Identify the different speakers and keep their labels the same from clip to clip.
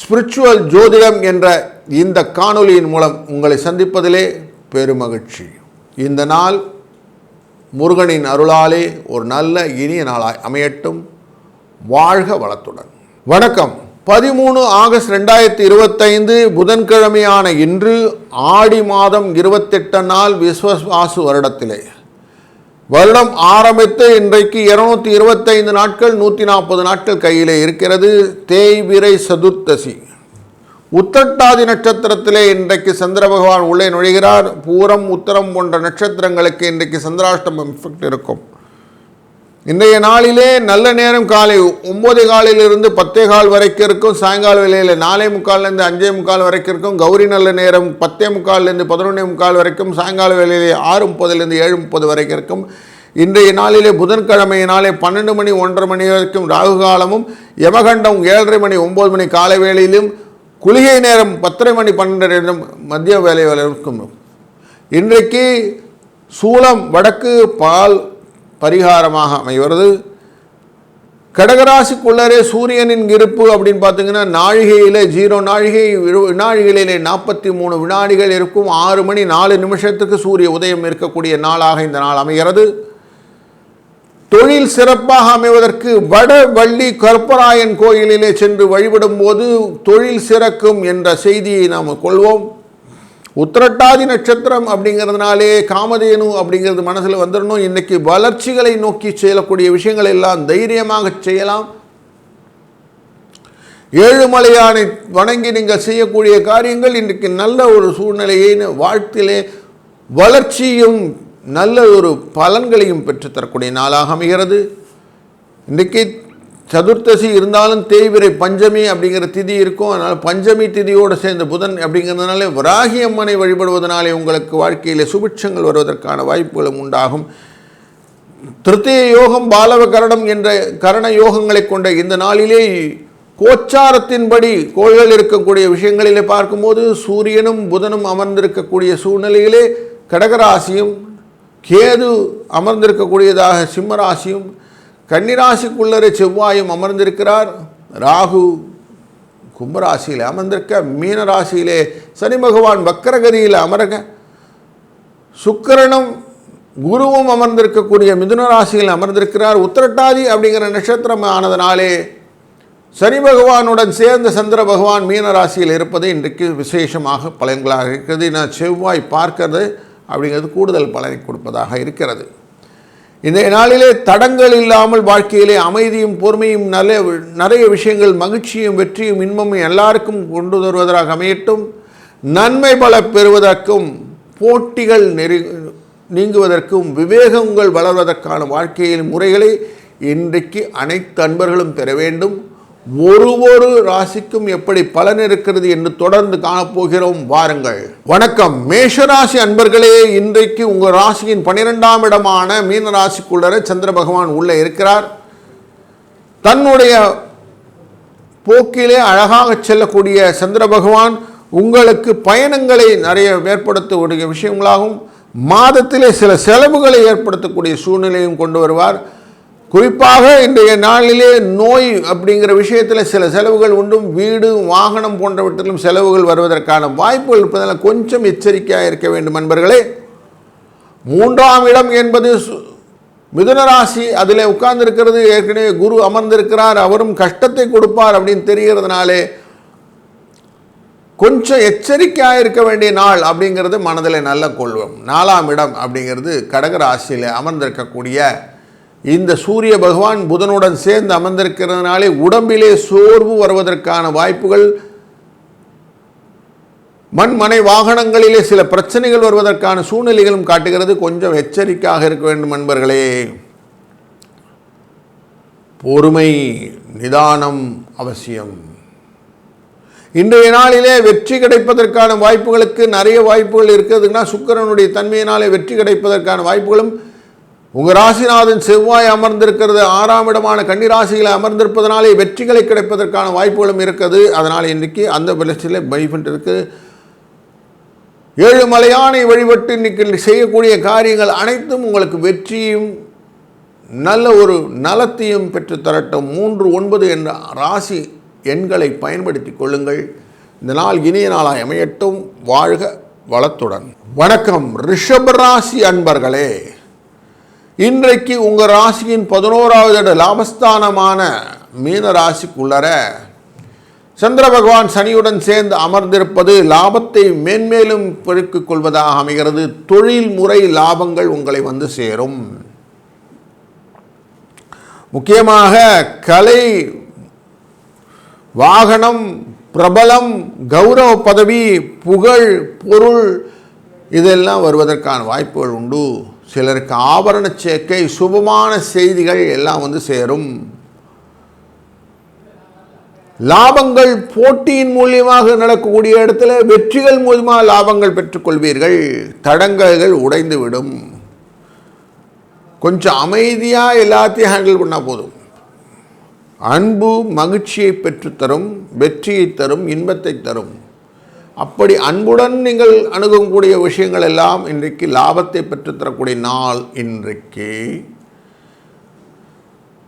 Speaker 1: Spiritual ஜோதிடம் என்ற இந்த காணொலியின் மூலம் உங்களை சந்திப்பதிலே பெருமகிழ்ச்சி. இந்த நாள் முருகனின் அருளாலே ஒரு நல்ல இனிய நாளாய் அமையட்டும். வாழ்க வளத்துடன். வணக்கம். பதிமூணு ஆகஸ்ட் ரெண்டாயிரத்தி இருபத்தைந்து புதன்கிழமையான இன்று ஆடி மாதம் இருபத்தெட்டு நாள் விஸ்வவாசு வருடத்திலே. வருடம் ஆரம்பித்து இன்றைக்கு இருநூத்தி இருபத்தைந்து நாட்கள் நூற்றி நாற்பது நாட்கள் கையிலே இருக்கிறது. தேய்விரை சதுர்த்தசி. உத்தட்டாதி நட்சத்திரத்திலே இன்றைக்கு சந்திர பகவான் உள்ளே நுழைகிறார். பூரம் உத்தரம் போன்ற நட்சத்திரங்களுக்கு இன்றைக்கு சந்திராஷ்டமம் எஃபெக்ட் இருக்கும். இன்றைய நாளிலே நல்ல நேரம் காலை ஒம்பது காலிலிருந்து பத்தே கால் வரைக்கும் இருக்கும். சாயங்கால வேலையில் நாலே முக்கால்லேருந்து அஞ்சே முக்கால் வரைக்கும் இருக்கும். கௌரி நல்ல நேரம் பத்தே முக்கால்லேருந்து பதினொன்றே முக்கால் வரைக்கும். சாயங்கால வேலையிலே ஆறு முப்பதுலேருந்து ஏழு முப்பது வரைக்கும் இருக்கும். இன்றைய நாளிலே புதன்கிழமை நாளே பன்னெண்டு மணி ஒன்றரை மணி வரைக்கும் ராகு காலமும் யமகண்டம் ஏழரை மணி ஒம்பது மணி காலை வேளையிலும் குளிகை நேரம் பத்தரை மணி பன்னெண்டு மதிய வேலை வரைக்கும் இன்றைக்கு சூளம் வடக்கு பால் பரிகாரமாக அமைவது கடகராசிக்குள்ளரே சூரியனின் இருப்பு அப்படின்னு பார்த்தீங்கன்னா நாழிகையில் ஜீரோ நாழிகை விழு- வினாழிகளிலே நாற்பத்தி மூணு வினாடிகள் இருக்கும். ஆறு மணி நாலு நிமிஷத்துக்கு சூரிய உதயம் இருக்கக்கூடிய நாளாக இந்த நாள் அமைகிறது. தொழில் சிறப்பாக அமைவதற்கு வடவள்ளி கற்பராயன் கோயிலிலே சென்று வழிபடும் போது தொழில் சிறக்கும் என்ற செய்தியை நாம் கொள்வோம். உத்திரட்டாதி நட்சத்திரம் அப்படிங்கிறதுனாலே காமதேனு அப்படிங்கிறது மனசில் வந்துடணும். இன்னைக்கு வளர்ச்சிகளை நோக்கி செயலக்கூடிய விஷயங்கள் எல்லாம் தைரியமாக செய்யலாம். ஏழுமலையானை வணங்கி நீங்கள் செய்யக்கூடிய காரியங்கள் இன்றைக்கு நல்ல ஒரு சூழ்நிலையை வாழ்த்திலே வளர்ச்சியும் நல்ல ஒரு பலன்களையும் பெற்றுத்தரக்கூடிய நாளாக அமைகிறது. இன்றைக்கு சதுர்த்தசி இருந்தாலும் தேய்விரை பஞ்சமி அப்படிங்கிற திதி இருக்கும். அதனால் பஞ்சமி திதியோடு சேர்ந்த புதன் அப்படிங்கிறதுனால வராகி அம்மனை வழிபடுவதனாலே உங்களுக்கு வாழ்க்கையில் சுபிட்சங்கள் வருவதற்கான வாய்ப்புகளும் உண்டாகும். திருத்திய யோகம் பாலவ கரணம் என்ற கரண யோகங்களை கொண்ட இந்த நாளிலே கோச்சாரத்தின்படி கோள்கள் இருக்கக்கூடிய விஷயங்களிலே பார்க்கும்போது சூரியனும் புதனும் அமர்ந்திருக்கக்கூடிய சூழ்நிலையிலே கடகராசியும் கேது அமர்ந்திருக்கக்கூடியதாக சிம்மராசியும் கன்னிராசிக்குள்ளரே செவ்வாயும் அமர்ந்திருக்கிறார். ராகு கும்பராசியில் அமர்ந்திருக்க மீனராசியிலே சனி பகவான் வக்கரகரியில் அமரக சுக்கிரனும் குருவும் அமர்ந்திருக்கக்கூடிய மிதுன ராசியில் அமர்ந்திருக்கிறார். உத்திரட்டாதி அப்படிங்கிற நட்சத்திரம் ஆனதனாலே சனி பகவானுடன் சேர்ந்த சந்திர பகவான் மீன ராசியில் இருப்பது இன்றைக்கு விசேஷமாக பலன்களாக இருக்கிறது. நான் செவ்வாய் பார்க்கிறது அப்படிங்கிறது கூடுதல் பலனை கொடுப்பதாக இருக்கிறது. இந்த நாளிலே தடங்கள் இல்லாமல் வாழ்க்கையிலே அமைதியும் பொறுமையும் நல்ல நிறைய விஷயங்கள் மகிழ்ச்சியும் வெற்றியும் இன்பமும் எல்லாருக்கும் கொண்டு வருவதாக அமையட்டும். நன்மை பல பெறுவதற்கும் போட்டிகள் நெரு நீங்குவதற்கும் விவேகங்கள் வளர்வதற்கான வாழ்க்கையின் முறைகளை இன்றைக்கு அனைத்து அன்பர்களும் பெற வேண்டும். ஒரு ஒரு ராசிக்கும் எப்படி பலன் இருக்கிறது என்று தொடர்ந்து காணப்போகிறோம் வாருங்கள். வணக்கம். மேஷராசி அன்பர்களே இன்றைக்கு உங்கள் ராசியின் பனிரெண்டாம் இடமான மீன ராசிக்குள்ளர சந்திர பகவான் உள்ளே இருக்கிறார். தன்னுடைய போக்கிலே அழகாக செல்லக்கூடிய சந்திர பகவான் உங்களுக்கு பயணங்களை நிறைய ஏற்படுத்தக்கூடிய விஷயங்களாகவும் மாதத்திலே சில செலவுகளை ஏற்படுத்தக்கூடிய சூழ்நிலையும் கொண்டு வருவார். குறிப்பாக இன்றைய நாளிலே நோய் அப்படிங்கிற விஷயத்தில் சில செலவுகள் உண்டும் வீடு வாகனம் போன்றவற்றிலும் செலவுகள் வருவதற்கான வாய்ப்புகள் இருப்பதால் கொஞ்சம் எச்சரிக்கையாக இருக்க வேண்டும் நண்பர்களே. மூன்றாம் இடம் என்பது சு- மிதுன ராசி அதில் உட்கார்ந்திருக்கிறது ஏற்கனவே குரு அமர்ந்திருக்கிறார் அவரும் கஷ்டத்தை கொடுப்பார் அப்படின்னு தெரிகிறதுனாலே கொஞ்சம் எச்சரிக்கையாக இருக்க வேண்டிய நாள் அப்படிங்கிறது மனதில் நல்ல கொள்வோம். நாலாம் இடம் அப்படிங்கிறது கடக ராசியில் அமர்ந்திருக்கக்கூடிய இந்த சூரிய பகவான் புதனுடன் சேர்ந்து அமர்ந்திருக்கிறதுனாலே உடம்பிலே சோர்வு வருவதற்கான வாய்ப்புகள் மண்மனை வாகனங்களிலே சில பிரச்சனைகள் வருவதற்கான சூழ்நிலைகளும் காட்டுகிறது. கொஞ்சம் எச்சரிக்கையாக இருக்க வேண்டும் நண்பர்களே. பொறுமை நிதானம் அவசியம். இன்றைய நாளிலே வெற்றி கிடைப்பதற்கான வாய்ப்புகளுக்கு நிறைய வாய்ப்புகள் இருக்கிறதுன்னா சுக்கிரனுடைய தன்மையினாலே வெற்றி கிடைப்பதற்கான வாய்ப்புகளும் உங்கள் ராசிநாதன் செவ்வாய் அமர்ந்திருக்கிறது ஆறாம் இடமான கன்னிராசியில் அமர்ந்திருப்பதனாலே வெற்றிகளை கிடைப்பதற்கான வாய்ப்புகளும் இருக்குது. அதனால் இன்றைக்கி அந்த பலத்தில் பெனிஃபிட் இருக்குது ஏழு மலையானை வழிபட்டு இன்னைக்கு செய்யக்கூடிய காரியங்கள் அனைத்தும் உங்களுக்கு வெற்றியும் நல்ல ஒரு நலத்தையும் பெற்று தரட்டும். மூன்று ஒன்பது என்ற ராசி எண்களை பயன்படுத்தி கொள்ளுங்கள். இந்த நாள் இனிய நாளாய் அமையட்டும். வாழ்க வளத்துடன். வணக்கம். ரிஷபராசி அன்பர்களே. இன்றைக்கு உங்கள் ராசியின் பதினோராவது இட லாபஸ்தானமான மீன ராசிக்குள்ளர சந்திர பகவான் சனியுடன் சேர்ந்து அமர்ந்திருப்பது லாபத்தை மேன்மேலும் பெருக்கிக் கொள்வதாக அமைகிறது. தொழில் முறை லாபங்கள் உங்களை வந்து சேரும். முக்கியமாக கலை வாகனம் பிரபலம் கௌரவ பதவி புகழ் பொருள் இதெல்லாம் வருவதற்கான வாய்ப்புகள் உண்டு. சிலருக்கு ஆபரண சேர்க்கை சுபமான செய்திகள் எல்லாம் வந்து சேரும். லாபங்கள் போட்டியின் மூலியமாக நடக்கக்கூடிய இடத்துல வெற்றிகள் மூலியமாக லாபங்கள் பெற்றுக்கொள்வீர்கள். தடங்கல்கள் உடைந்துவிடும். கொஞ்சம் அமைதியாக எல்லாத்தையும் ஹேண்டில் பண்ணால் போதும். அன்பு மகிழ்ச்சியை பெற்றுத்தரும் வெற்றியை தரும் இன்பத்தை தரும். அப்படி அன்புடன் நீங்கள் அணுகக்கூடிய விஷயங்கள் எல்லாம் இன்றைக்கு லாபத்தை பெற்றுத்தரக்கூடிய நாள் இன்றைக்கு.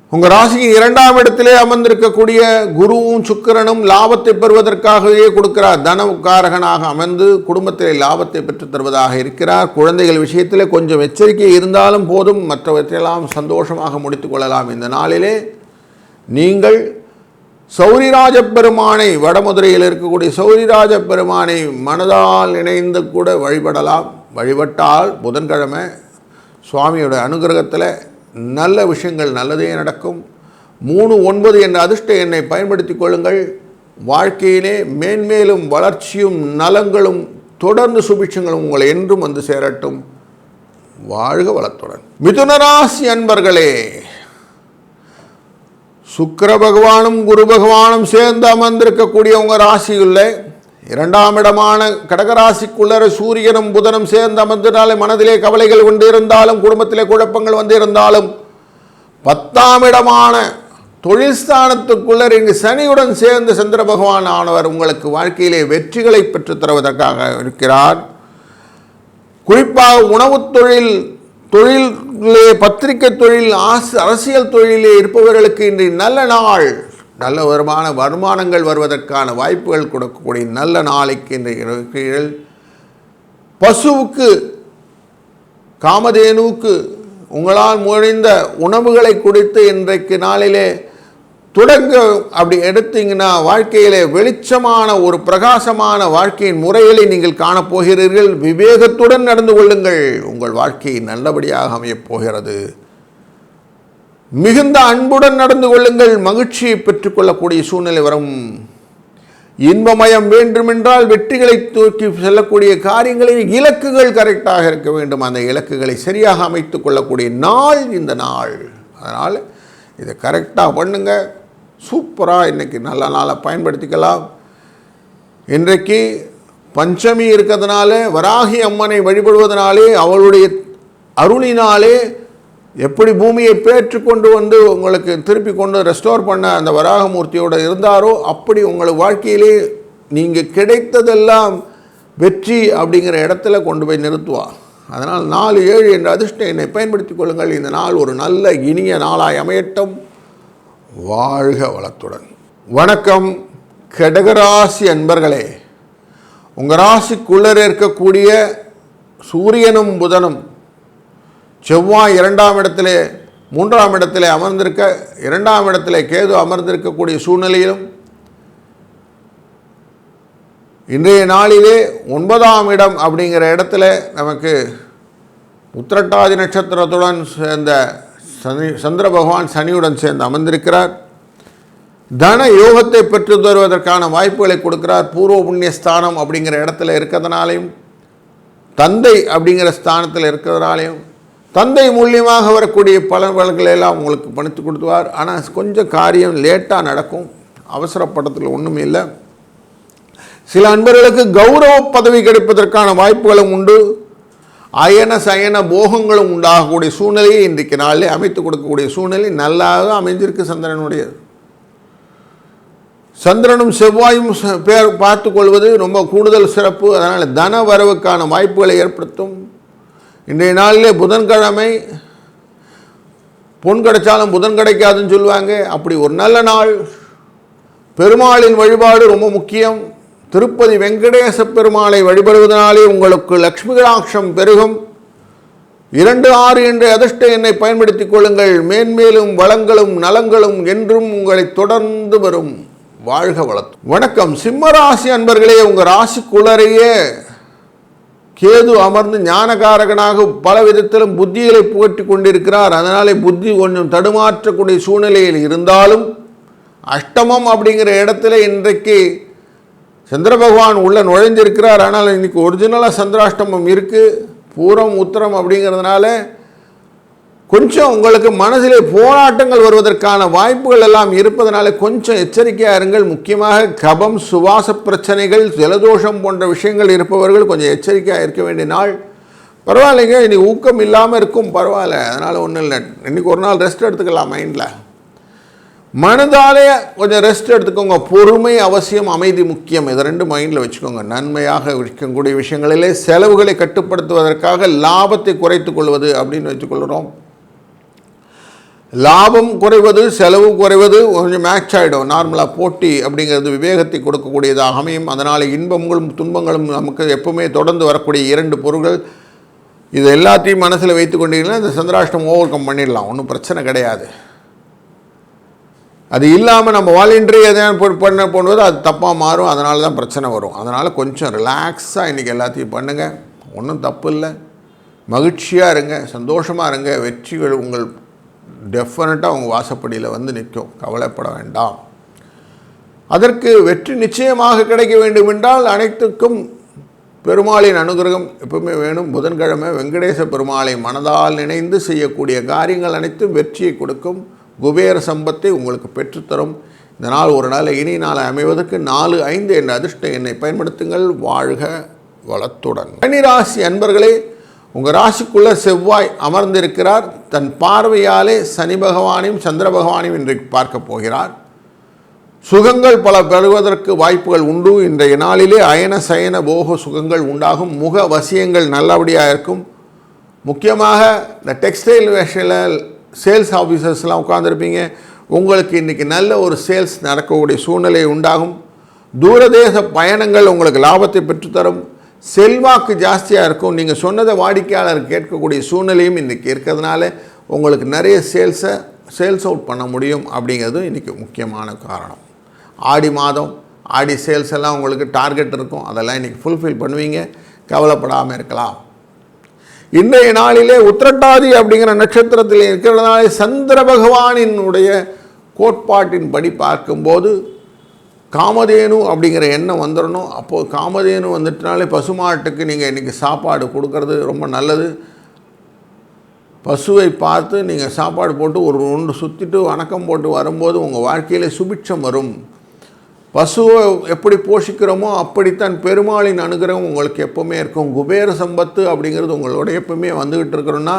Speaker 1: உங்கள் ராசியின் இரண்டாம் இடத்திலே அமர்ந்திருக்கக்கூடிய குருவும் சுக்கிரனும் லாபத்தை பெறுவதற்காகவே கொடுக்கிறார். தனகாரகனாக அமர்ந்து குடும்பத்திலே லாபத்தை பெற்றுத் தருவதாக இருக்கிறார். குழந்தைகள் விஷயத்தில் கொஞ்சம் எச்சரிக்கை இருந்தாலும் போதும். மற்றவற்றையெல்லாம் சந்தோஷமாக முடித்துக் கொள்ளலாம். இந்த நாளிலே நீங்கள் சௌரிராஜ பெருமானை வடமதுரையில் இருக்கக்கூடிய சௌரிராஜ பெருமானை மனதால் இணைந்து கூட வழிபடலாம். வழிபட்டால் புதன்கிழமை சுவாமியோட அனுகிரகத்தில் நல்ல விஷயங்கள் நல்லதே நடக்கும். மூணு ஒன்பது என்ற அதிர்ஷ்ட எண்ணை பயன்படுத்தி கொள்ளுங்கள். வாழ்க்கையிலே மேன்மேலும் வளர்ச்சியும் நலங்களும் தொடர்ந்து சுபிட்சங்களும் உங்களை என்றும் வந்து சேரட்டும். வாழ்க வளத்துடன். மிதுனராசி அன்பர்களே சுக்கர பகவானும் குரு பகவானும் சேர்ந்து அமர்ந்திருக்கக்கூடிய உங்கள் ராசியுள்ள இரண்டாம் இடமான கடகராசிக்குள்ளர சூரியனும் புதனும் சேர்ந்து அமர்ந்தனாலே மனதிலே கவலைகள் கொண்டு இருந்தாலும் குடும்பத்திலே குழப்பங்கள் வந்து இருந்தாலும் பத்தாம் இடமான தொழில்ஸ்தானத்துக்குள்ளர் இங்கு சனியுடன் சேர்ந்து சந்திர பகவான் ஆனவர் உங்களுக்கு வாழ்க்கையிலே வெற்றிகளை பெற்றுத் தருவதற்காக இருக்கிறார். குறிப்பாக உணவுத் தொழில் தொழிலே பத்திரிகை தொழில் ஆசு அரசியல் தொழிலே இருப்பவர்களுக்கு இன்று நல்ல நாள் நல்ல வருமான வருமானங்கள் வருவதற்கான வாய்ப்புகள் கொடுக்கக்கூடிய நல்ல நாளைக்கு இன்று இருக்கிறீர்கள் பசுவுக்கு காமதேனுவுக்கு உங்களால் முடிந்த உணவுகளை கொடுத்து இன்றைக்கு நாளிலே தொடங்க அப்படி எடுத்தீங்கன்னா வாழ்க்கையிலே வெளிச்சமான ஒரு பிரகாசமான வாழ்க்கையின் முறைகளை நீங்கள் காணப்போகிறீர்கள் விவேகத்துடன் நடந்து கொள்ளுங்கள். உங்கள் வாழ்க்கை நல்லபடியாக அமையப் போகிறது. மிகுந்த அன்புடன் நடந்து கொள்ளுங்கள். மகிழ்ச்சியை பெற்றுக்கொள்ளக்கூடிய சூழ்நிலை வரும். இன்பமயம் வேண்டுமென்றால் வெற்றிகளை தூக்கி செல்லக்கூடிய காரியங்களில் இலக்குகள் கரெக்டாக இருக்க வேண்டும். அந்த இலக்குகளை சரியாக அமைத்துக் கொள்ளக்கூடிய நாள் இந்த நாள். அதனால் இதை கரெக்டாக பண்ணுங்கள் சூப்பராக இன்றைக்கி நல்ல நாளை பயன்படுத்திக்கலாம். இன்றைக்கு பஞ்சமி இருக்கிறதுனால வராகி அம்மனை வழிபடுவதனாலே அவளுடைய அருளினாலே எப்படி பூமியை பேற்று கொண்டு வந்து உங்களுக்கு திருப்பி கொண்டு ரெஸ்டோர் பண்ண அந்த வராகமூர்த்தியோடு இருந்தாரோ அப்படி உங்கள் வாழ்க்கையிலே நீங்கள் கிடைத்ததெல்லாம் வெற்றி அப்படிங்கிற இடத்துல கொண்டு போய் நிறுத்துவா. அதனால் நாலு ஏழு என்ற அதிர்ஷ்டம் என்னை பயன்படுத்திக் கொள்ளுங்கள். இந்த நாள் ஒரு நல்ல இனிய நாளாய் அமையட்டும். வாழ்க வளத்துடன். வணக்கம் கடகராசி அன்பர்களே. உங்கள் ராசிக்குள்ளர் இருக்கக்கூடிய சூரியனும் புதனும் செவ்வாய் இரண்டாம் இடத்திலே மூன்றாம் இடத்திலே அமர்ந்திருக்க இரண்டாம் இடத்திலே கேது அமர்ந்திருக்கக்கூடிய சூழ்நிலையிலும் இன்றைய நாளிலே ஒன்பதாம் இடம் அப்படிங்கிற இடத்துல நமக்கு உத்திரட்டாதி நட்சத்திரத்துடன் சேர்ந்த சனி சந்திர பகவான் சனியுடன் சேர்ந்து அமர்ந்திருக்கிறார். தன யோகத்தை பெற்று தருவதற்கான வாய்ப்புகளை கொடுக்கிறார். பூர்வ புண்ணிய ஸ்தானம் அப்படிங்கிற இடத்துல இருக்கிறதுனாலையும் தந்தை அப்படிங்கிற ஸ்தானத்தில் இருக்கிறதுனாலையும் தந்தை மூலியமாக வரக்கூடிய பலன்களை எல்லாம் உங்களுக்கு பணித்து கொடுத்துவார். ஆனால் கொஞ்சம் காரியம் லேட்டாக நடக்கும். அவசரப்படத்தில் ஒன்றுமே இல்லை. சில அன்பர்களுக்கு கௌரவ பதவி கிடைப்பதற்கான வாய்ப்புகளும் உண்டு. அயன சயன போகங்களும் உண்டாகக்கூடிய சூழ்நிலையை இன்றைக்கு நாளிலே அமைத்து கொடுக்கக்கூடிய சூழ்நிலை நல்லாக அமைஞ்சிருக்கு சந்திரனுடையது சந்திரனும் செவ்வாயும் பேர் பார்த்து கொள்வது ரொம்ப கூடுதல் சிறப்பு. அதனால் தன வரவுக்கான வாய்ப்புகளை ஏற்படுத்தும். இன்றைய நாளிலே புதன்கிழமை பொன் கிடைச்சாலும் புதன் கிடைக்காதுன்னு சொல்லுவாங்க. அப்படி ஒரு நல்ல நாள். பெருமாளின் வழிபாடு ரொம்ப முக்கியம். திருப்பதி வெங்கடேச பெருமாளை வழிபடுவதனாலே உங்களுக்கு லக்ஷ்மி கடாட்சம் பெருகும். இரண்டு ஆறு என்ற அதிர்ஷ்ட எண்ணை பயன்படுத்திக் கொள்ளுங்கள். மேன்மேலும் வளங்களும் நலங்களும் என்றும் உங்களை தொடர்ந்து வரும். வாழ்க வளத்து வணக்கம். சிம்ம ராசி அன்பர்களே உங்கள் ராசிக்குள்ளரையே கேது அமர்ந்து ஞானகாரகனாக பல விதத்திலும் புத்திகளை புகட்டி கொண்டிருக்கிறார். அதனாலே புத்தி கொஞ்சம் தடுமாற்றக்கூடிய சூழ்நிலையில் இருந்தாலும் அஷ்டமம் அப்படிங்கிற இடத்துல இன்றைக்கு சந்திர பகவான் உள்ளே நுழைஞ்சிருக்கிறார் ஆனால் இன்னைக்கு ஒரிஜினலாக சந்திராஷ்டமம் இருக்குது பூரம் உத்தரம் அப்படிங்கிறதுனால கொஞ்சம் உங்களுக்கு மனதிலே போராட்டங்கள் வருவதற்கான வாய்ப்புகள் எல்லாம் இருப்பதனால கொஞ்சம் எச்சரிக்கையாக இருங்கள். முக்கியமாக கபம் சுவாச பிரச்சனைகள் ஜலதோஷம் போன்ற விஷயங்கள் இருப்பவர்கள் கொஞ்சம் எச்சரிக்கையாக இருக்க வேண்டிய நாள். பரவாயில்லைங்க இனி ஊக்கம் இல்லாமல் இருக்கும். பரவாயில்ல அதனால் ஒன்றும் இல்லை. இன்றைக்கி ஒரு நாள் ரெஸ்ட் எடுத்துக்கலாம் மைண்டில் மனதாலே கொஞ்சம் ரெஸ்ட் எடுத்துக்கோங்க. பொறுமை அவசியம் அமைதி முக்கியம். இதை ரெண்டு மைண்டில் வச்சுக்கோங்க. நன்மையாக இருக்கக்கூடிய விஷயங்களிலே செலவுகளை கட்டுப்படுத்துவதற்காக லாபத்தை குறைத்து கொள்வது அப்படின்னு வச்சுக்கொள்கிறோம். லாபம் குறைவது செலவு குறைவது கொஞ்சம் மேட்ச் ஆகிடும் நார்மலாக போட்டி அப்படிங்கிறது விவேகத்தை கொடுக்கக்கூடியதாக அமையும். அதனால் இன்பங்களும் துன்பங்களும் நமக்கு எப்பவுமே தொடர்ந்து வரக்கூடிய இரண்டு பொருள்கள். இது எல்லாத்தையும் மனசில் வைத்து கொண்டீங்கன்னா இந்த சந்திராஷ்டம் ஓவர் கம் பண்ணிடலாம். ஒன்றும் பிரச்சனை கிடையாது. அது இல்லாமல் நம்ம வாலண்டரி எதையும் பண்ண போனது அது தப்பாக மாறும். அதனால தான் பிரச்சனை வரும். அதனால் கொஞ்சம் ரிலாக்ஸாக இன்றைக்கி எல்லாத்தையும் பண்ணுங்கள் ஒன்றும் தப்பு இல்லை. மகிழ்ச்சியாக இருங்க. சந்தோஷமாக இருங்க. வெற்றிகள் உங்கள் டெஃபினட்டாக உங்கள் வாசப்படியில் வந்து நிற்கும். கவலைப்பட வேண்டாம். அதற்கு வெற்றி நிச்சயமாக கிடைக்க வேண்டும் என்றால் அனைத்துக்கும் பெருமாளின் அனுகிரகம் எப்பவுமே வேணும். புதன்கிழமை வெங்கடேச பெருமாளை மனதால் நினைந்து செய்யக்கூடிய காரியங்கள் அனைத்தும் வெற்றியை கொடுக்கும். குபேர சம்பத்தை உங்களுக்கு பெற்றுத்தரும். இந்த நாள் ஒரு நாள் இனி நாளை அமைவதற்கு நாலு ஐந்து என்ற அதிர்ஷ்ட எண்ணை பயன்படுத்துங்கள். வாழ்க வளத்துடன். கன்னிராசி அன்பர்களே உங்கள் ராசிக்குள்ள செவ்வாய் அமர்ந்திருக்கிறார். தன் பார்வையாலே சனி பகவானையும் சந்திர பகவானையும் இன்றைக்கு பார்க்க போகிறார். சுகங்கள் பல பெறுவதற்கு வாய்ப்புகள் உண்டு. இன்றைய நாளிலே அயன சயன போக சுகங்கள் உண்டாகும். முக வசியங்கள் நல்லபடியாக இருக்கும். முக்கியமாக இந்த டெக்ஸ்டைல் வேஷனில் சேல்ஸ் ஆஃபீஸர்ஸ்லாம் உட்காந்துருப்பீங்க உங்களுக்கு இன்றைக்கி நல்ல ஒரு சேல்ஸ் நடக்கக்கூடிய சூழ்நிலை உண்டாகும். தூரதேச பயணங்கள் உங்களுக்கு லாபத்தை பெற்றுத்தரும். செல்வாக்கு ஜாஸ்தியாக இருக்கும். நீங்கள் சொன்னதை வாடிக்கையாளர் கேட்கக்கூடிய சூழ்நிலையும் இன்றைக்கி இருக்கிறதுனால உங்களுக்கு நிறைய சேல்ஸை சேல்ஸ் அவுட் பண்ண முடியும் அப்படிங்கிறதும் இன்றைக்கி முக்கியமான காரணம். ஆடி மாதம் ஆடி சேல்ஸ் எல்லாம் உங்களுக்கு டார்கெட் இருக்கும். அதெல்லாம் இன்றைக்கி ஃபுல்ஃபில் பண்ணுவீங்க. கவலைப்படாமல் இருக்கலாம். இன்றைய நாளிலே உத்திரட்டாதி அப்படிங்கிற நட்சத்திரத்தில் இருக்கிறதுனாலே சந்திர பகவானினுடைய கோட்பாட்டின்படி பார்க்கும்போது காமதேனு அப்படிங்கிற எண்ணம் வந்துடணும். அப்போது காமதேனு வந்துட்டனாலே பசுமாட்டுக்கு நீங்கள் இன்றைக்கி சாப்பாடு கொடுக்கறது ரொம்ப நல்லது. பசுவை பார்த்து நீங்கள் சாப்பாடு போட்டு ஒரு ஒன்று சுற்றிட்டு வணக்கம் போட்டு வரும்போது உங்கள் வாழ்க்கையில் சுபிட்சம் வரும். பசுவை எப்படி போஷிக்கிறோமோ அப்படித்தான் பெருமாளின் அனுகிரகம் உங்களுக்கு எப்போவுமே இருக்கும். குபேர சம்பத்து அப்படிங்கிறது உங்களோட எப்பவுமே வந்துக்கிட்டு இருக்கிறோன்னா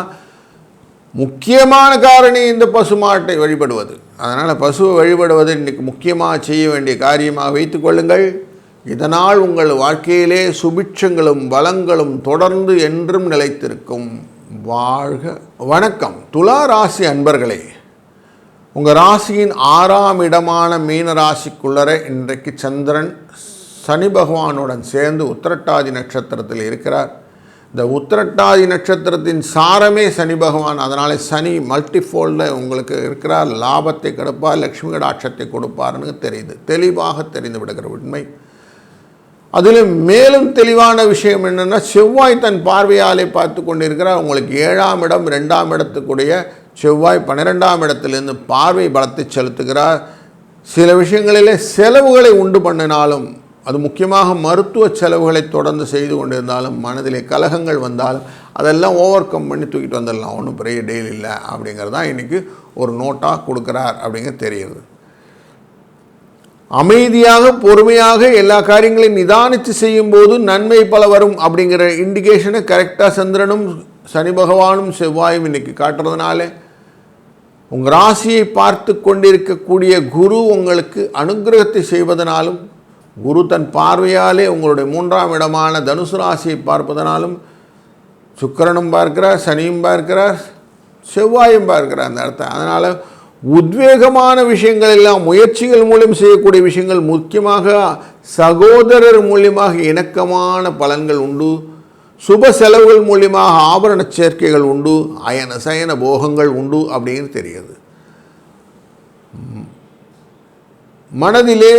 Speaker 1: முக்கியமான காரணி இந்த பசுமாட்டை வழிபடுவது. அதனால் பசுவை வழிபடுவது இன்றைக்கி முக்கியமாக செய்ய வேண்டிய காரியமாக வைத்துக்கொள்ளுங்கள் இதனால் உங்கள் வாழ்க்கையிலே சுபிட்சங்களும் வளங்களும் தொடர்ந்து என்றும் நிலைத்திருக்கும். வாழ்க வணக்கம். துலா ராசி அன்பர்களே உங்கள் ராசியின் ஆறாம் இடமான மீன ராசிக்குள்ளர இன்றைக்கு சந்திரன் சனி பகவானுடன் சேர்ந்து உத்திரட்டாதி நட்சத்திரத்தில் இருக்கிறார். இந்த உத்திரட்டாதி நட்சத்திரத்தின் சாரமே சனி பகவான். அதனால் சனி மல்டிஃபோல்டில் உங்களுக்கு இருக்கிறார். லாபத்தை கொடுப்பார் லக்ஷ்மி கடாட்சத்தை கொடுப்பார்னு தெரியுது. தெளிவாக தெரிந்து விடுகிற உண்மை. அதில் மேலும் தெளிவான விஷயம் என்னென்னா செவ்வாய் தன் பார்வையாலே பார்த்து கொண்டிருக்கிறார். உங்களுக்கு ஏழாம் இடம் ரெண்டாம் இடத்துக்குடைய செவ்வாய் பன்னிரெண்டாம் இடத்திலிருந்து பார்வை பலத்தை செலுத்துகிறார். சில விஷயங்களிலே செலவுகளை உண்டு பண்ணினாலும் அது முக்கியமாக மருத்துவ செலவுகளை தொடர்ந்து செய்து கொண்டிருந்தாலும் மனதிலே கலகங்கள் வந்தாலும் அதெல்லாம் ஓவர் கம் பண்ணி தூக்கிட்டு வந்துடலாம். ஒன்றும் பெரிய டெய்லி இல்லை அப்படிங்கிறது தான் இன்றைக்கி ஒரு நோட்டாக கொடுக்குறார் அப்படிங்கிறது தெரியுது அமைதியாக பொறுமையாக எல்லா காரியங்களையும் நிதானித்து செய்யும்போது நன்மை பல வரும் அப்படிங்கிற இண்டிகேஷனை கரெக்டாக சந்திரனும் சனி பகவானும் செவ்வாயும் இன்னைக்கு காட்டுறதுனால உங்கள் ராசியை பார்த்து கொண்டிருக்கக்கூடிய குரு உங்களுக்கு அனுகிரகத்தை செய்வதனாலும் குரு தன் பார்வையாலே உங்களுடைய மூன்றாம் இடமான தனுசு ராசியை பார்ப்பதனாலும் சுக்கரனும் பார்க்கிறார் சனியும் பார்க்கிறார் செவ்வாயும் பார்க்கிற அந்த இடத்த அதனால் உத்வேகமான விஷயங்கள் எல்லாம் முயற்சிகள் மூலம் செய்யக்கூடிய விஷயங்கள் முக்கியமாக சகோதரர் மூலியமாக இணக்கமான பலன்கள் உண்டு. சுப செலவுகள் மூலியமாக ஆபரண சேர்க்கைகள் உண்டு அயன சயன போகங்கள் உண்டு அப்படின்னு தெரியுது. மனதிலே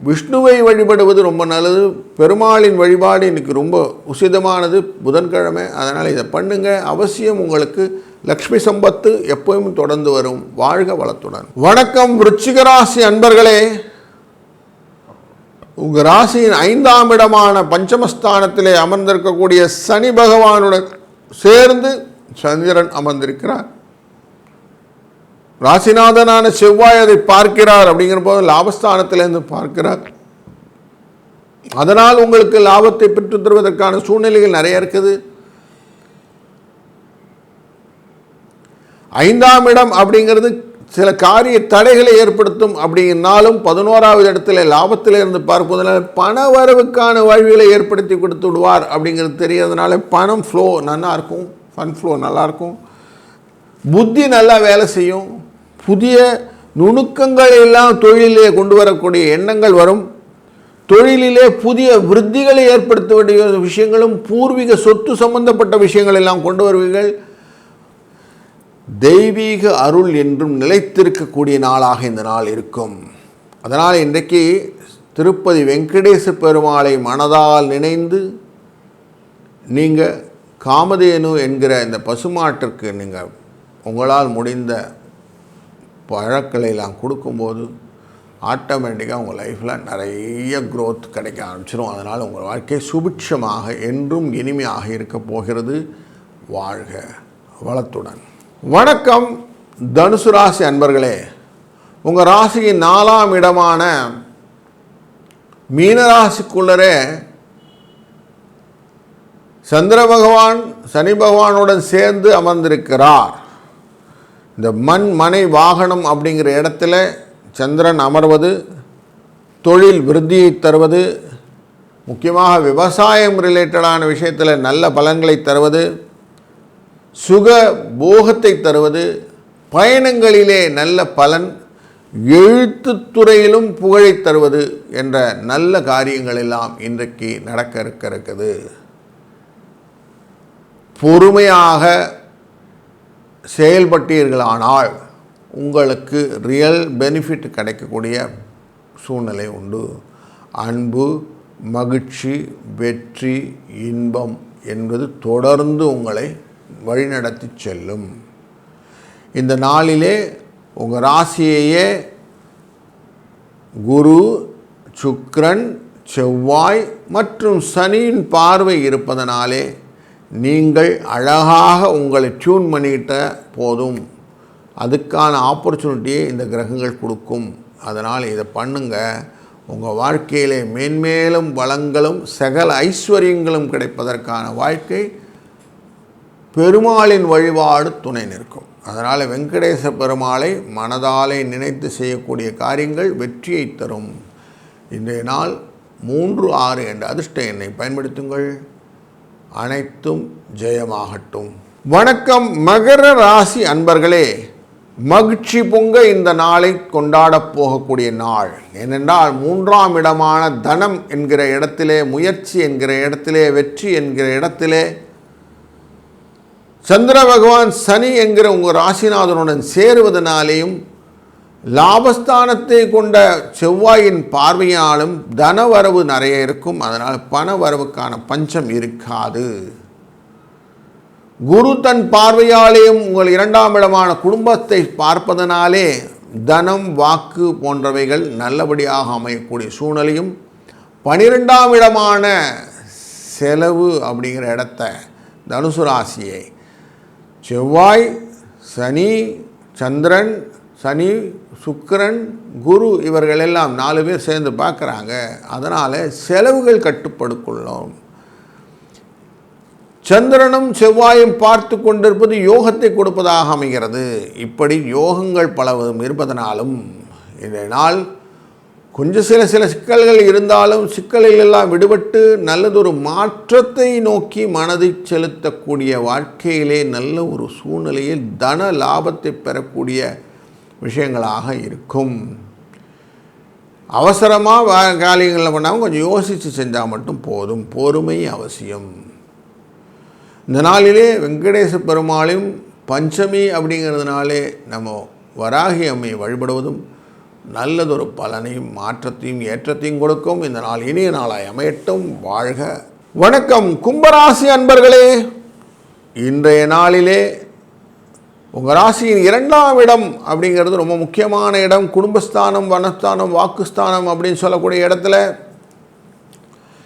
Speaker 1: விஷ்ணுவை வழிபடுவது ரொம்ப நல்லது பெருமாளின் வழிபாடு இன்றைக்கு ரொம்ப உசிதமானது புதன்கிழமை அதனால் இதை பண்ணுங்க. அவசியம் உங்களுக்கு லக்ஷ்மி சம்பத்து எப்பவும் தொடர்ந்து வரும். வாழ்க வளத்துடன். வணக்கம் ருச்சிகராசி அன்பர்களே. உங்கள் ராசியின் ஐந்தாம் இடமான பஞ்சமஸ்தானத்திலே அமர்ந்திருக்கக்கூடிய சனி பகவானுடன் சேர்ந்து சந்திரன் அமர்ந்திருக்கிறார். ராசிநாதனான செவ்வாய் அதை பார்க்கிறார் அப்படிங்கிற போது லாபஸ்தானத்திலேருந்து பார்க்கிறார். அதனால் உங்களுக்கு லாபத்தை பெற்றுத் தருவதற்கான சூழ்நிலைகள் நிறைய இருக்குது. ஐந்தாம் இடம் அப்படிங்கிறது சில காரிய தடைகளை ஏற்படுத்தும் அப்படின்னாலும் பதினோராவது இடத்துல லாபத்தில் இருந்து பார்ப்பதனால் பண வரவுக்கான வழிகளை ஏற்படுத்தி கொடுத்து விடுவார் அப்படிங்கிறது தெரியறதுனால பணம் ஃப்ளோ நல்லாயிருக்கும் ஃபன் ஃப்ளோ நல்லாயிருக்கும் புத்தி நல்லா வேலை செய்யும். புதிய நுணுக்கங்களை எல்லாம் தொழிலிலே கொண்டு வரக்கூடிய எண்ணங்கள் வரும். தொழிலிலே புதிய விருத்திகளை ஏற்படுத்த வேண்டிய விஷயங்களும் பூர்வீக சொத்து சம்பந்தப்பட்ட விஷயங்கள் எல்லாம் கொண்டு வருவீர்கள். தெய்வீக அருள் என்றும் நிலைத்திருக்கக்கூடிய நாளாக இந்த நாள் இருக்கும். அதனால் இன்றைக்கு திருப்பதி வெங்கடேச பெருமாளை மனதால் நினைந்து நீங்கள் காமதேனு என்கிற இந்த பசுமாட்டிற்கு நீங்கள் உங்களால் முடிந்த பழக்களை எல்லாம் கொடுக்கும்போது ஆட்டோமேட்டிக்காக உங்கள் லைஃப்பில் நிறைய க்ரோத் கிடைக்க ஆரம்பிச்சிடும் அதனால் உங்கள் வாழ்க்கை சுபிட்சமாக என்றும் இனிமையாக இருக்க போகிறது. வாழ்க வளத்துடன். வணக்கம் தனுசு ராசி அன்பர்களே. உங்கள் ராசியின் நாலாம் இடமான மீனராசிக்குள்ளரே சந்திர பகவான் சனி பகவானுடன் சேர்ந்து அமர்ந்திருக்கிறார். இந்த மண் மனை வாகனம் அப்படிங்கிற இடத்துல சந்திரன் அமர்வது தொழில் விருத்தியை தருவது முக்கியமாக விவசாயம் ரிலேட்டடான விஷயத்தில் நல்ல பலன்களை தருவது சுக போகத்தை தருவது பயணங்களிலே நல்ல பலன் எழுத்து துறையிலும் புகழை தருவது என்ற நல்ல காரியங்கள் எல்லாம் இன்றைக்கு நடக்க இருக்க இருக்குது பொறுமையாக செயல்பட்டீர்களானால் உங்களுக்கு ரியல் பெனிஃபிட் கிடைக்கக்கூடிய சூழ்நிலை உண்டு. அன்பு மகிழ்ச்சி வெற்றி இன்பம் என்பது தொடர்ந்து உங்களை வழிநடத்தி செல்லும். இந்த நாளிலே உங்கள் ராசியையே குரு சுக்ரன் செவ்வாய் மற்றும் சனியின் பார்வை இருப்பதனாலே நீங்கள் அழகாக உங்களை டியூன் பண்ணிக்கிட்ட போதும். அதுக்கான ஆப்பர்ச்சுனிட்டியை இந்த கிரகங்கள் கொடுக்கும். அதனால் இதை பண்ணுங்க. உங்கள் வாழ்க்கையிலே மேன்மேலும் வளங்களும் சகல ஐஸ்வர்யங்களும் கிடைப்பதற்கான வாழ்க்கை பெருமாளின் வழிபாடு துணை நிற்கும். அதனால் வெங்கடேச பெருமாளை மனதாலே நினைத்து செய்யக்கூடிய காரியங்கள் வெற்றியை தரும். இன்றைய நாள் மூன்று ஆறு என்ற அதிர்ஷ்ட எண்ணை பயன்படுத்துங்கள். அனைத்தும் ஜெயமாகட்டும். வணக்கம் மகர ராசி அன்பர்களே. மகிழ்ச்சி பொங்க இந்த நாளை கொண்டாடப் போகக்கூடிய நாள். ஏனென்றால் மூன்றாம் இடமான தனம் என்கிற இடத்திலே முயற்சி என்கிற இடத்திலே வெற்றி என்கிற இடத்திலே சந்திர பகவான் சனி என்கிற உங்கள் ராசிநாதனுடன் சேருவதனாலேயும் லாபஸ்தானத்தை கொண்ட செவ்வாயின் பார்வையாலும் தனவரவு நிறைய இருக்கும். அதனால் பண வரவுக்கான பஞ்சம் இருக்காது. குரு தன் பார்வையாலேயும் உங்கள் இரண்டாம் இடமான குடும்பத்தை பார்ப்பதனாலே தனம் வாக்கு போன்றவைகள் நல்லபடியாக அமையக்கூடிய சூழ்நிலையும் பனிரெண்டாம் இடமான செலவு அப்படிங்கிற இடத்த தனுசு ராசியை செவ்வாய் சனி சந்திரன் சனி சுக்கரன் குரு இவர்கள் எல்லாம் நாலு பேர் சேர்ந்து பார்க்குறாங்க. அதனால் செலவுகள் கட்டுப்படுக்குள்ளோம் சந்திரனும் செவ்வாயும் பார்த்து கொண்டிருப்பது யோகத்தை கொடுப்பதாக அமைகிறது. இப்படி யோகங்கள் பலவதும் இருப்பதனாலும் இந்த நாள் கொஞ்சம் சில சில சிக்கல்கள் இருந்தாலும் சிக்கலில் எல்லாம் விடுபட்டு நல்லதொரு மாற்றத்தை நோக்கி மனதை செலுத்தக்கூடிய வாழ்க்கையிலே நல்ல ஒரு சூழ்நிலையில் தன லாபத்தை பெறக்கூடிய விஷயங்களாக இருக்கும். அவசரமாக வா காரியங்களில் பண்ணாமல் கொஞ்சம் யோசித்து செஞ்சால் மட்டும் போதும். பொறுமை அவசியம். இந்த நாளிலே வெங்கடேச பெருமாளையும் பஞ்சமி அப்படிங்கிறதுனாலே நம்ம வராகி அம்மையை வழிபடுவதும் நல்லதொரு பலனையும் மாற்றத்தையும் ஏற்றத்தையும் கொடுக்கும். இந்த நாள் இனிய நாளாய் அமையட்டும். வாழ்க வணக்கம். கும்பராசி அன்பர்களே இன்றைய நாளிலே உங்கள் ராசியின் இரண்டாம் இடம் அப்படிங்கிறது ரொம்ப முக்கியமான இடம். குடும்பஸ்தானம் வனஸ்தானம் வாக்குஸ்தானம் அப்படின்னு சொல்லக்கூடிய இடத்துல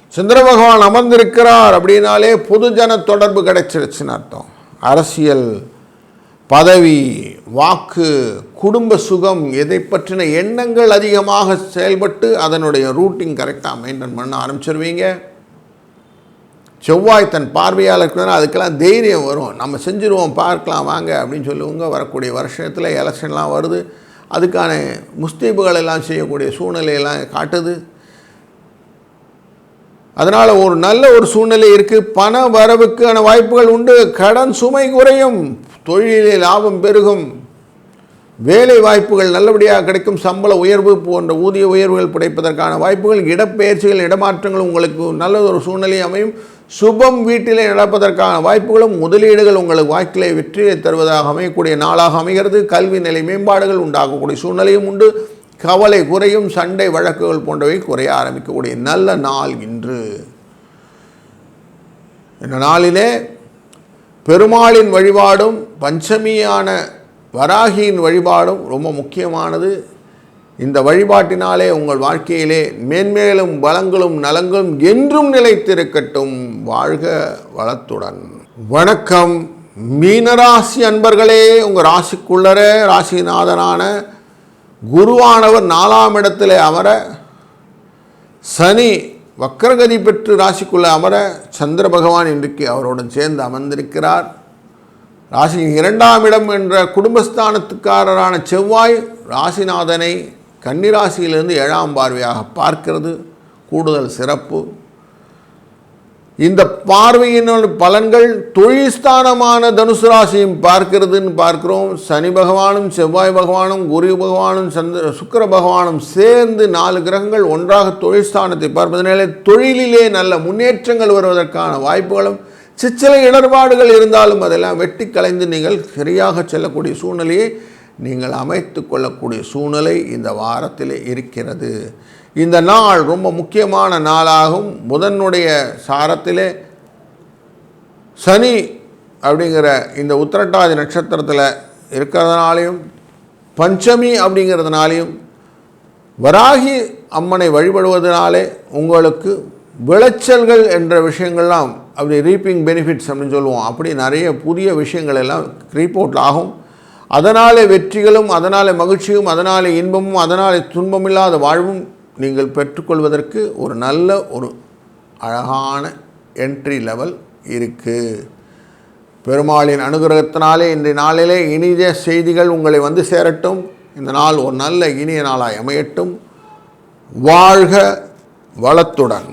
Speaker 1: சந்திர பகவான் அமர்ந்திருக்கிறார் அப்படின்னாலே பொதுஜன தொடர்பு கிடைச்சிருச்சுன்னு அர்த்தம். அரசியல் பதவி வாக்கு குடும்ப சுகம் எதை பற்றின எண்ணங்கள் அதிகமாக செயல்பட்டு அதனுடைய ரூட்டிங் கரெக்டாக மெயின்டைன் பண்ண ஆரம்பிச்சிருவீங்க? செவ்வாய் தன் பார்வையால் இருக்கிறதுனா அதுக்கெல்லாம் தைரியம் வரும். நம்ம செஞ்சுருவோம் பார்க்கலாம் வாங்க அப்படின்னு சொல்லுவாங்க. வரக்கூடிய வருஷத்தில் எலெக்ஷன்லாம் வருது. அதுக்கான முஸ்தீபுகள் எல்லாம் செய்யக்கூடிய சூழ்நிலையெல்லாம் காட்டுது. அதனால் ஒரு நல்ல ஒரு சூழ்நிலை இருக்குது பண வரவுக்கான வாய்ப்புகள் உண்டு. கடன் சுமை குறையும். தொழிலில் லாபம் பெருகும். வேலை வாய்ப்புகள் நல்லபடியாக கிடைக்கும். சம்பள உயர்வு போன்ற ஊதிய உயர்வுகள் கிடைப்பதற்கான வாய்ப்புகள் இடப்பெயர்ச்சிகள் இடமாற்றங்கள் உங்களுக்கு நல்ல ஒரு சூழ்நிலை அமையும். சுபம் வீட்டிலே நடப்பதற்கான வாய்ப்புகளும் முதலீடுகள் உங்களுக்கு வாழ்க்கையிலே வெற்றியை தருவதாக அமையக்கூடிய நாளாக அமைகிறது. கல்வி நிலை மேம்பாடுகள் உண்டாகக்கூடிய சூழ்நிலையும் உண்டு. கவலை குறையும் சண்டை வழக்குகள் போன்றவை குறைய ஆரம்பிக்கக்கூடிய நல்ல நாள் இன்று. இந்த நாளிலே பெருமாளின் வழிபாடும் பஞ்சமியான வராகியின் வழிபாடும் ரொம்ப முக்கியமானது. இந்த வழிபாட்டினாலே உங்கள் வாழ்க்கையிலே மேன்மேலும் பலங்களும் நலங்களும் என்றும் நிலைத்திருக்கட்டும். வாழ்க வளத்துடன். வணக்கம். மீனராசி அன்பர்களே உங்கள் ராசிக்குள்ளர ராசிநாதனான குருவானவர் நாலாம் இடத்தில் அமர சனி வக்கரகதி பெற்று ராசிக்குள்ளே அமர சந்திர பகவான் இன்றைக்கு அவருடன் சேர்ந்து அமர்ந்திருக்கிறார். ராசியின் இரண்டாம் இடம் என்ற குடும்பஸ்தானத்துக்காரரான செவ்வாய் ராசிநாதனை கன்னிராசியிலிருந்து ஏழாம் பார்வையாக பார்க்கிறது. கூடுதல் சிறப்பு. இந்த பார்வையினுடைய பலன்கள் தொழில் ஸ்தானமான தனுசு ராசியும் பார்க்கிறதுன்னு பார்க்கிறோம். சனி பகவானும் செவ்வாய் பகவானும் குரு பகவானும் சந்திர சுக்கிர பகவானும் சேர்ந்து நாலு கிரகங்கள் ஒன்றாக தொழில் ஸ்தானத்தை பார்ப்பதனாலே தொழிலிலே நல்ல முன்னேற்றங்கள் வருவதற்கான வாய்ப்புகளும் சிற்சில இடர்பாடுகள் இருந்தாலும் அதெல்லாம் வெட்டி கலைந்து நீங்கள் சரியாக செல்லக்கூடிய சூழ்நிலையை நீங்கள் அமைத்து கொள்ளக்கூடிய சூழ்நிலை இந்த வாரத்தில் இருக்கிறது. இந்த நாள் ரொம்ப முக்கியமான நாளாகும். புதனுடைய சாரத்திலே சனி அப்படிங்கிற இந்த உத்திரட்டாதி நட்சத்திரத்தில் இருக்கிறதுனாலையும் பஞ்சமி அப்படிங்கிறதுனாலையும் வராகி அம்மனை வழிபடுவதனாலே உங்களுக்கு விளைச்சல்கள் என்ற விஷயங்கள்லாம் அப்படி ரீப்பிங் பெனிஃபிட்ஸ் அப்படின்னு சொல்லுவோம். அப்படி நிறைய புதிய விஷயங்கள் எல்லாம் ரீப்போர்ட் ஆகும். அதனாலே வெற்றிகளும் அதனாலே மகிழ்ச்சியும் அதனாலே இன்பமும் அதனாலே துன்பமில்லாத வாழ்வும் நீங்கள் பெற்றுக்கொள்வதற்கு ஒரு நல்ல ஒரு அழகான என்ட்ரி லெவல் இருக்குது பெருமாளின் அனுகிரகத்தினாலே இன்றைய நாளிலே இனிய செய்திகள் உங்களை வந்து சேரட்டும். இந்த நாள் ஒரு நல்ல இனிய நாளாய் அமையட்டும். வாழ்க வளத்துடன்.